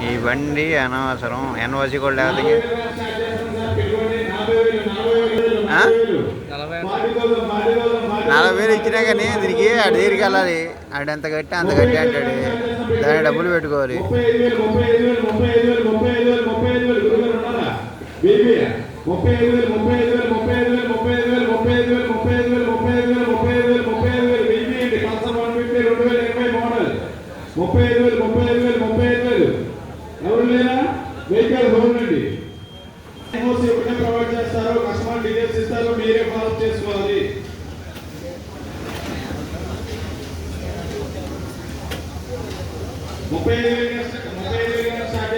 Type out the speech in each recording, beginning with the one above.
ఈ బండి అనవసరం ఎన్ఓసి కూడా లేదు నలభై వేలు ఇచ్చినా కానీ దీనికి ఆడ దగ్గరికి వెళ్ళాలి ఆడ ఎంత కట్టి అంత కట్టి అంటాడు దాని డబ్బులు పెట్టుకోవాలి ముప్పై ఐదు వేలు ముప్పై ఐదు వేలు ముప్పై ఐదు వేలు ముప్పై ఐదు వేలు స్టార్ట్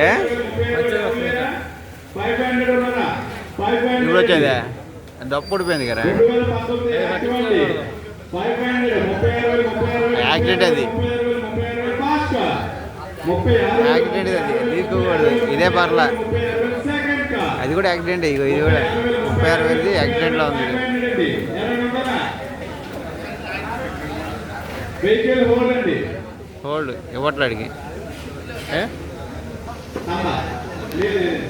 ఏ? ఇప్పుడు వచ్చింది డప్పు పడిపోయింది కదా? యాక్సిడెంట్ అది. యాక్సిడెంట్ అది. తీసుకోకూడదు. ఇదే పర్ల. అది కూడా యాక్సిడెంట్ ఇగో ఇది కూడా. ముప్పై ఆరు వేలది యాక్సిడెంట్లో ఉంది. హోల్డ్ ఇవ్వట్లేడికి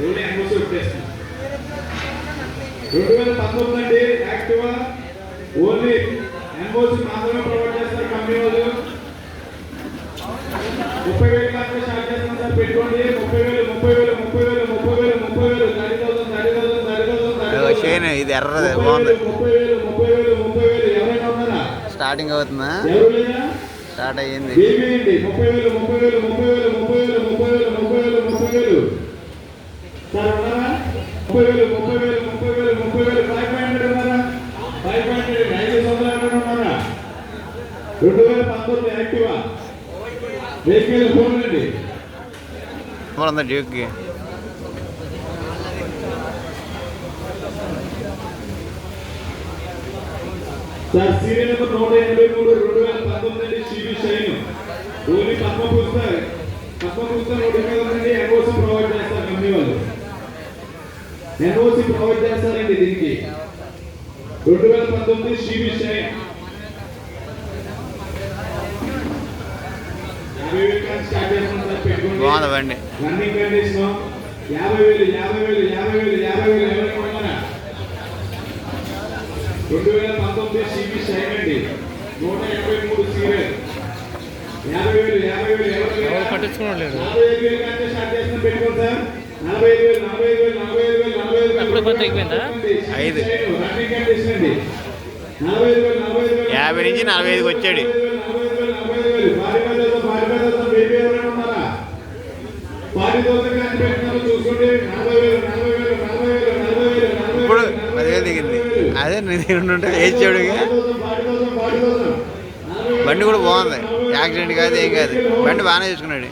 రోడ్ ఎంబోసి వచ్చేస్తుంది రెండు వేల పంతొమ్మిది అండి యాక్టివా? ఓన్లీ ఎంబోసి మాత్రమే ప్రొవైడ్ చేస్తారు కంపెనీ వాళ్ళు. ముప్పై వేలు మాత్రమే స్టార్ట్ చేస్తాం సార్ పెట్టుకోండి. ముప్పై వేలు ముప్పై వేలు ముప్పై వేలు ముప్పై వేలు ముప్పై వేలు thirty thousand thirty thousand thirty thousand ఇగో షైన్ ఇది ఎర్రది బాగుంది. ముప్పై వేలు ముప్పై వేలు ముప్పై వేలు. ఎవరైనా ఉన్నారా? స్టార్టింగ్ అవుతుందా? ఎవరు లేదా స్టార్ట్ అయ్యింది ఏమీ అండి ముప్పై వేలు ముప్పై వేలు ముప్పై వేలు ముప్పై వేలు ముప్పై వేలు ముప్పై వేలు ముప్పై వేలు సార్ ఉన్నారా ముప్పై వేలు ముప్పై వేలు ముప్పై వేలు ముప్పై వేలు ఫైవ్ హండ్రెడ్ ఉన్నారా ఫైవ్ హండ్రెడ్ ఐదు వందల హండ్రెడ్ ఉన్నారా రెండు వేల పంతొమ్మిది యాక్టివా వెహికల్ ఫోన్ అండి ఉంది డ్యూక్కి సార్ సీరియల్ నెంబర్ నూట ఎనభై మూడు రెండు వేల పంతొమ్మిది సిబి షైన్ ఓన్లీ పద్మ పుస్తక పద్మ పుస్తక ఎన్ఓసి ప్రొవైడ్ చేస్తారు కంపెనీ వాళ్ళు. ఎన్ఓసి ప్రొవైడ్ చేస్తారండి దీనికి. రెండు వేల పంతొమ్మిది సిబి షైన్ యాభై వేలు రన్నింగ్ కండిషన్. యాభై వేలు యాభై వేలు యాభై వేలు యాభై వేలు ఎవరికి ఉన్నారా రెండు వేల పంతొమ్మిది సిబి షైన్ అండి. నూట ఎనభై మూడు సీరియల్ యాభై వేలు యాభై వేలు ఎవరికి ఎవరు పట్టించుకోవడం లేదు నలభై ఐదు వేలు కంటే స్టార్ట్ చేస్తున్నాం పెట్టుకోండి సార్ నలభై ఐదు వేలు నలభై ఐదు వేలు నలభై ఐదు వేలు నలభై ఐదు వేలు అప్పుడు కొంత ఎక్కువైందా? ఐదు. రన్నింగ్ కండిషన్ అండి నలభై ఐదు వేలు నలభై ఐదు వేలు యాభై నుంచి నలభై ఐదుకి వచ్చాడు ఇప్పుడు పదివేలు దిగింది అదే నేను ఉంటే వేసాడుగా బండి కూడా బాగుంది. యాక్సిడెంట్ కాదు ఏం కాదు. బండి బాగానే చూసుకున్నాడు.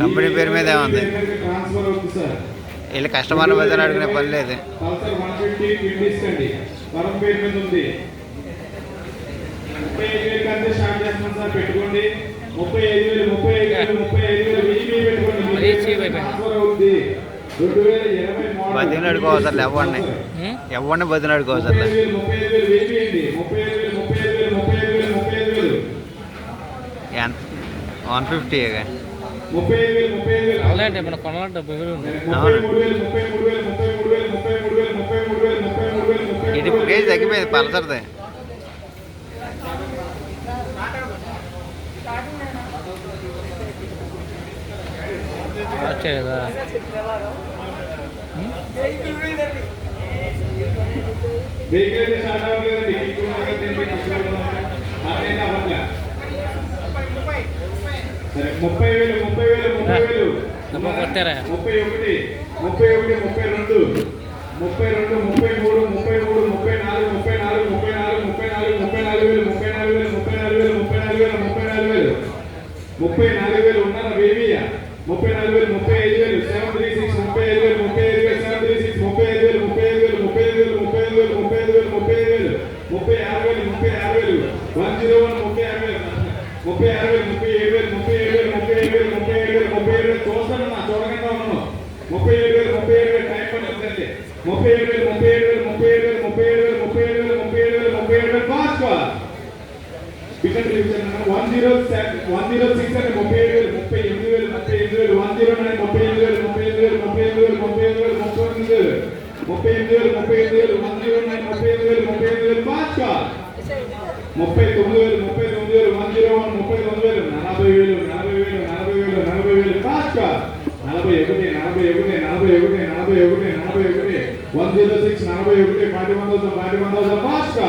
కంపెనీ పేరు మీద ఏముంది వీళ్ళు కస్టమర్ల మీద అడిగిన పని లేదు. పెట్టుకోండి. ముప్పై ఐదు వేలు ముప్పై ఐదు వేలు ముప్పై బతిని ఎవరిని ఎవరిని బతిని వన్ ఫిఫ్టీ అలాంటి మన కొనాల ఇది కేజీ తగ్గిపోయింది పలసరిది. వచ్చాయి కదా. ముప్పై వేలు ముప్పై వేలు ముప్పై వేలు. ముప్పై ఒకటి ముప్పై ఒకటి ముప్పై రెండు. ముప్పై రెండు ముప్పై మూడు ముప్పై మూడు ముప్పై నాలుగు ముప్పై నాలుగు ముప్పై నాలుగు ముప్పై నాలుగు ముప్పై నాలుగు వేలు ముప్పై నాలుగు వేలు ముప్పై నాలుగు వేలు ముప్పై నాలుగు వేలు ముప్పై నాలుగు వేలు. ముప్పై నాలుగు వేలు ఉన్నారా బేబీయా? ముప్పై నాలుగు వేలు ముప్పై ఐదు వేలు. సెవెన్ త్రీ సిక్స్ ముప్పై ముప్పై ఐదు వేలు సెవెన్ త్రీ సిక్స్ ముప్పై ఐదు వేలు ముప్పై ఐదు వేలు ముప్పై ఐదు వేలు ముప్పై ఐదు వేలు ముప్పై ఐదు వేలు ముప్పై ఐదు వేలు ముప్పై ఆరు వేలు ముప్పై ఆరు వేలు వన్ జీరో వన్ ముప్పై ఆరు వేలు ముప్పై ఆరు వేలు ముప్పై ఏడు వేలు ముప్పై ఏడు వేలు ముప్పై ఏడు వేలు ముప్పై ఏడు వేలు ముప్పై ఏడు వేలు చూస్తాను నా చూడకుండా ఉన్నాను ముప్పై ఏడు వేలు ముప్పై ఏడు వేలు టైం పని వస్తుంది ముప్పై ఏడు వేలు ముప్పై ఏడు వేలు ముప్పై ఏడు వేలు ముప్పై ఏడు వేలు ముప్పై ఏడు వేలు ముప్పై ఏడు వేలు ముప్పై ఏడు వేలు fast bigger division one zero one zero six అంటే ముప్పై ఏడు వేలు ముప్పై ఎనిమిది వేలు ముప్పై ఎనిమిది వేలు వన్ జీరో నైన్ ముప్పై ఎనిమిది వేలు ముప్పై ఎనిమిది వేలు ముప్పై ఎనిమిది వేలు ముప్పై ఎనిమిది వేలు ముప్పై ఎనిమిది వేలు ముప్పై ఎనిమిది వేలు ముప్పై ఎనిమిది వేలు వన్ జీరో నైన్ ముప్పై ఎనిమిది వేలు ముప్పై ఎనిమిది వేలు ఫాస్ట్ ముప్పై తొమ్మిది వేలు ముప్పై తొమ్మిది వేలు వన్ జీరో వన్ ముప్పై తొమ్మిది వేలు నలభై వేలు నలభై వేలు నలభై వేలు నలభై వేలు ఫాస్ట్ నలభై ఒకటి నలభై ఒకటి నలభై ఒకటి నలభై ఒకటి నలభై ఒకటి వన్ జీరో సిక్స్ నలభై ఒకటి forty one thousand forty one thousand fast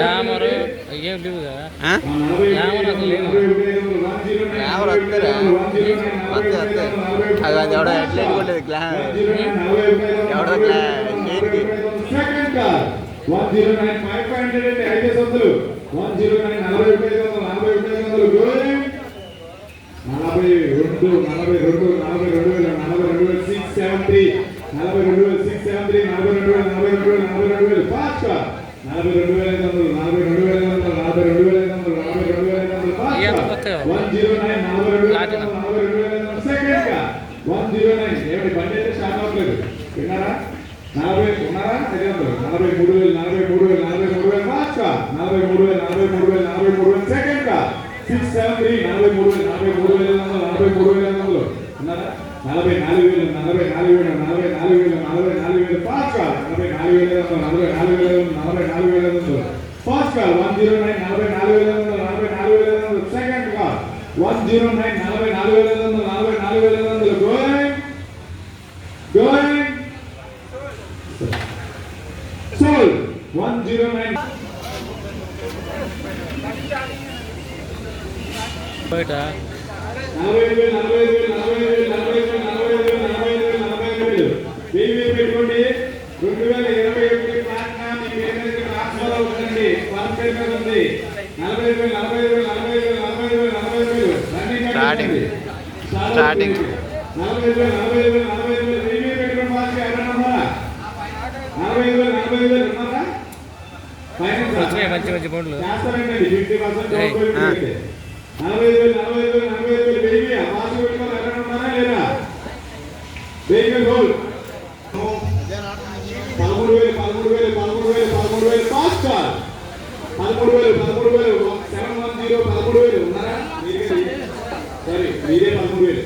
రామరు ఎవరు వస్తారా? వస్తే వస్తే అది అది ఎవడో ఎట్లయితే కొట్టేది క్లా ఎవడో car one zero nine five అంటే ఐదు వందలు వన్ జీరో నైన్ నలభై ఒకటి వందలు నలభై ఒకటి ఐదు వందలు నలభై రెండు నలభై రెండు నలభై రెండు వేల నలభై రెండు వేల సిక్స్ సెవెన్ త్రీ నలభై రెండు వేల సిక్స్ సెవెన్ త్రీ నలభై రెండు వేల నలభై రెండు వేల నలభై రెండు వేలు ఫాస్ట్ నలభై రెండు వేల ఐదు వందలు నలభై నలభై రెండు వేల ఐదు వందలు నలభై రెండు వేల ఐదు వందలు ఎంత ఫాస్ట్ కొత్తగా? వన్ జీరో నైన్ నలభై రెండు వేల ఐదు వందలు నలభై రెండు వేల ఐదు వందలు సెకండ్గా వన్ జీరో నైన్ ఏమిటి బండి అయితే స్టార్ట్ అవ్వట్లేదు విన్నారా నలభై ఉన్నారా ఐదు వందలు నలభై మూడు వేలు నలభై మూడు వేలు నలభై మూడు వేలు ఫాస్ట్గా నలభై మూడు వేలు నలభై మూడు వేలు నలభై మూడు వేలు సెకండ్గా సిక్స్ సెవెన్ త్రీ నలభై మూడు వేలు నలభై మూడు వేల ఐదు వందలు నలభై మూడు వేల ఐదు వందలు ఉన్నారా నలభై నాలుగు వేలు నలభై నాలుగు వేలు నలభై నాలుగు వేలు నలభై నాలుగు వేలు ఫాస్ట్గా నలభై నాలుగు వేల ఐదు వందలు నలభై నాలుగు వేల ఐదు వందలు నలభై నాలుగు వేల ఐదు వందలు ఫాస్ట్గా వన్ జీరో నైన్ నలభై నాలుగు వేల ఐదు వందలు నలభై నాలుగు వేల ఐదు వందలు సెకండ్గా వన్ జీరో నైన్ నలభై నాలుగు వేల ఐదు వందలు నలభై నాలుగు వేల ఐదు వందలు going going sold one zero nine బయట నలభై ఐదు వేలు నలభై ఐదు వేలు నలభై ఐదు వేలు నలభై ఐదు వేలు నలభై ఐదు వేలు నలభై ఐదు వేలు నలభై ఐదు వేలు వెయ్యి వేలు పెట్టుకోండి రెండు వేల ఇరవై ఒకటి ప్లాట్నా మీ పేరు మీద ట్రాన్స్ఫర్ అవుతుందండి వన్ పేరు మీద ఉంది నలభై ఐదు వేలు నలభై ఐదు వేలు నలభై ఐదు వేలు నలభై ఐదు వేలు నలభై ఐదు వేలు రన్నింగ్ Starting. Starting Starting. నలభై ఐదు వేలు నలభై ఐదు వేలు నలభై ఐదు వేలు వెయ్యి వేలు పెట్టుకోండి ఫాస్ట్ ఎవరైనా ఉన్నారా నలభై ఐదు వేలు నలభై ఐదు వేలు ఉన్నారా ఫైనాన్స్ వచ్చినాయి మంచి మంచి బండ్లు చేస్తారండి ఫిఫ్టీ పర్సెంట్ ఏయ్, ఆ. నలభై ఐదు వేలు నలభై ఐదు వేలు నలభై ఐదు వేలు వెయ్యి పాస్ పెట్టుకొని ఎవరైనా ఉన్నారా లేదా వెహికల్ హోల్డ్ పదమూడు వేలు పదమూడు వేలు పదమూడు వేలు పదమూడు వేలు పాస్ కార్ పదమూడు వేలు పదమూడు వేలు సెవెన్ వన్ జీరో పదమూడు వేలు ఉన్నారా మీరే సరే మీరే పదమూడు వేలు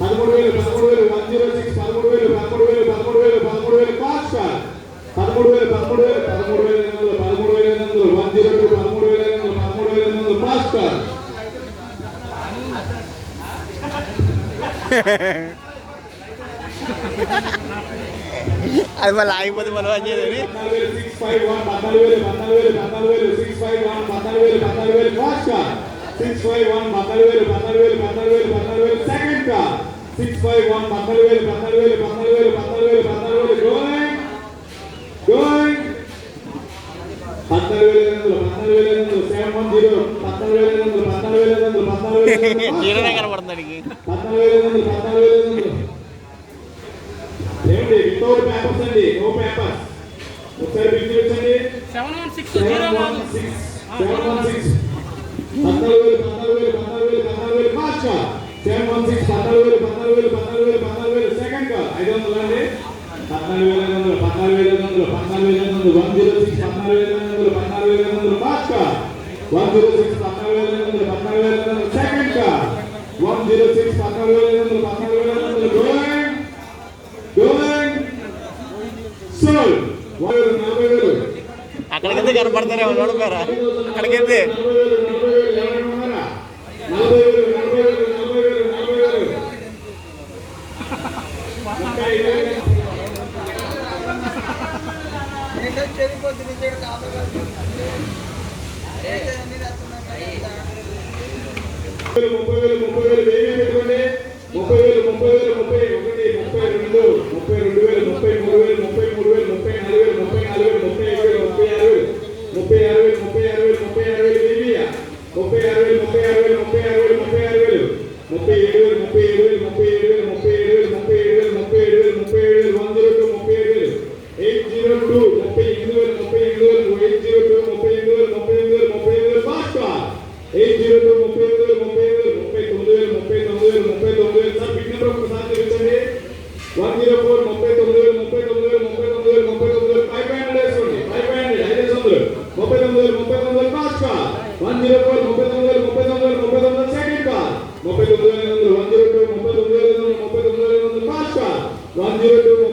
పదమూడు వేలు పదమూడు వేలు వన్ జీరో సిక్స్ పదమూడు వేలు పదమూడు వేలు పదమూడు వేలు పదమూడు వేలు పాస్ కార్ పదమూడు వేలు పదమూడు వేలు పదమూడు వేల ఐదు వందలు పదమూడు వేల ఐదు వందలు వన్ జీరో టూ పదమూడు వేల ఐదు వందలు పదమూడు వేల ఐదు వందలు పాస్ కార్ అది మళ్ళీ ఆగిపోతే మళ్ళీ వచ్చేది పద్నాలుగు వేలు సిక్స్ ఫైవ్ వన్ పద్నాలుగు వేలు పద్నాలుగు వేలు పద్నాలుగు వేలు సిక్స్ ఫైవ్ వన్ పద్నాలుగు వేలు పద్నాలుగు వేలు first car six five one పద్నాలుగు వేలు పద్నాలుగు వేలు పద్నాలుగు వేలు పద్నాలుగు వేలు second car six five one పద్నాలుగు వేలు పద్నాలుగు వేలు పద్నాలుగు వేలు పద్నాలుగు వేలు పద్నాలుగు వేలు గోయింగ్ గోయింగ్ పద్నాలుగు వేల ఐదు వందలు పద్నాలుగు వేల ఐదు వందలు సెవెన్ వన్ జీరో పద్నాలుగు వేల ఐదు వందలు పద్నాలుగు వేల ఐదు వందలు పద్నాలుగు వేల ఐదు వందలు. జీరనే కనపడుతుంది అడిగి పద్నాలుగు వేల ఐదు వందలు పద్నాలుగు వేల ఐదు వందలు. ఏంటి? వితౌట్ పేపర్స్ అండి. నో పేపర్స్ ఒకసారి బిల్ చూపించండి seven one six seven one six seven one six పద్నాలుగు వేలు పద్నాలుగు వేలు పద్నాలుగు వేలు పద్నాలుగు వేలు ఫాస్ట్గా సెవెన్ వన్ సిక్స్ పద్నాలుగు వేలు పద్నాలుగు వేలు పద్నాలుగు వేలు పద్నాలుగు వేలు సెకండ్గా ఐదు వందలు అండి పద్నాలుగు వేల ఐదు వందలు పద్నాలుగు వేల ఐదు వందలు పద్నాలుగు వేల ఐదు వందలు వన్ జీరో పద్నాలుగు వేల ఐదు వందలు పద్నాలుగు వేల ఐదు వందలు ఫాస్ట్గా వన్ జీరో సిక్స్ పద్నాలుగు వేల ఐదు వందలు పద్నాలుగు వేల ఐదు వందలు సెకండ్గా వన్ జీరో సిక్స్ పద్నాలుగు వేల ఐదు వందలు పద్నాలుగు వేల ఐదు వందలు. గోయింగ్ గోయింగ్ సోల్ నలభై వేలు. అక్కడికైతే కనపడతారే వాళ్ళు అక్కడికైతే ముప్పై వేలు ముప్పై తొమ్మిది వేల ముప్పై తొమ్మిది వేల ముప్పై తొమ్మిది సెకండ్ కార్ ముప్పై తొమ్మిది వేల ఎనిమిది వందల టూ ముప్పై తొమ్మిది వేల ఎనిమిది ముప్పై తొమ్మిది వేల first car one zero two